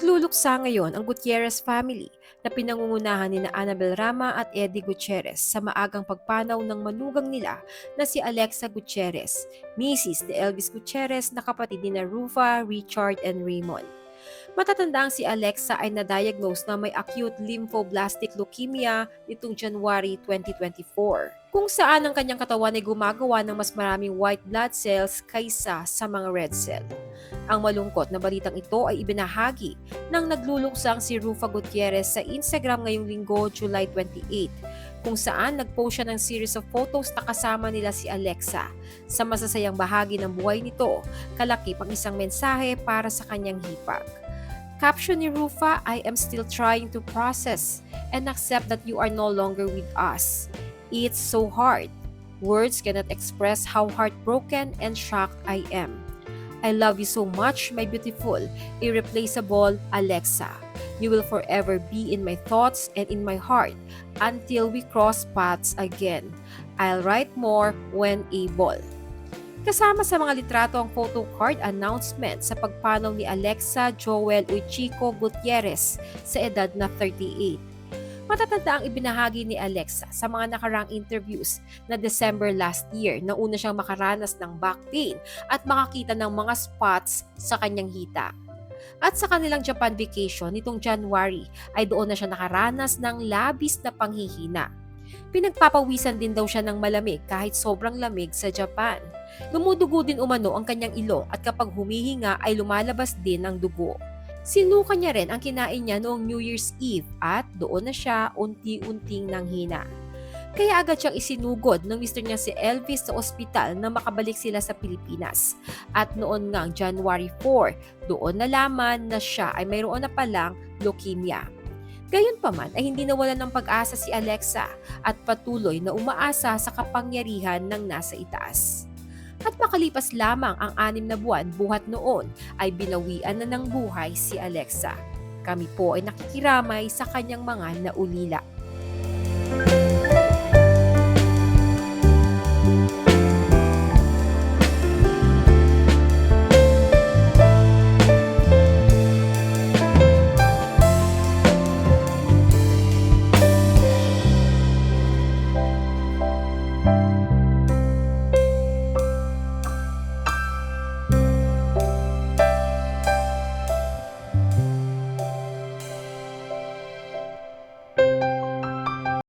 Nagluluksa ngayon ang Gutierrez family na pinangungunahan ni na Annabel Rama at Eddie Gutierrez sa maagang pagpanaw ng manugang nila na si Alexa Gutierrez, Mrs. de Elvis Gutierrez na kapatid ni na Rufa, Richard, and Raymond. Matatandang si Alexa ay na-diagnose na may acute lymphoblastic leukemia nitong January 2024, kung saan ang kanyang katawan ay gumagawa ng mas maraming white blood cells kaysa sa mga red cell. Ang malungkot na balitang ito ay ibinahagi ng nagluluksang si Rufa Gutierrez sa Instagram ngayong linggo, July 28, kung saan nagpost siya ng series of photos na kasama nila si Alexa. Sa masasayang bahagi ng buhay nito, kalakip ang isang mensahe para sa kanyang hipag. Caption ni Rufa, I am still trying to process and accept that you are no longer with us. It's so hard. Words cannot express how heartbroken and shocked I am. I love you so much, my beautiful, irreplaceable Alexa. You will forever be in my thoughts and in my heart until we cross paths again. I'll write more when able. Kasama sa mga litrato ang photo card announcement sa pagpanaw ni Alexa Joel Uchico Gutierrez sa edad na 38. Matatanda ang ibinahagi ni Alexa sa mga nakarang interviews na December last year na una siyang makaranas ng back pain at makakita ng mga spots sa kanyang hita. At sa kanilang Japan vacation nitong January ay doon na siya nakaranas ng labis na panghihina. Pinagpapawisan din daw siya ng malamig kahit sobrang lamig sa Japan. Lumudugo din umano ang kanyang ilong at kapag humihinga ay lumalabas din ang dugo. Sinuka niya rin ang kinain niya noong New Year's Eve at doon na siya unti-unting nanghina. Kaya agad siyang isinugod ng mister niya si Elvis sa ospital na makabalik sila sa Pilipinas. At noon ngang January 4, doon nalaman na siya ay mayroon na palang leukemia. Gayunpaman ay hindi nawalan ng pag-asa si Alexa at patuloy na umaasa sa kapangyarihan ng nasa itaas. At makalipas lamang ang anim na buwan buhat noon ay binawian na ng buhay si Alexa. Kami po ay nakikiramay sa kanyang mga naulila.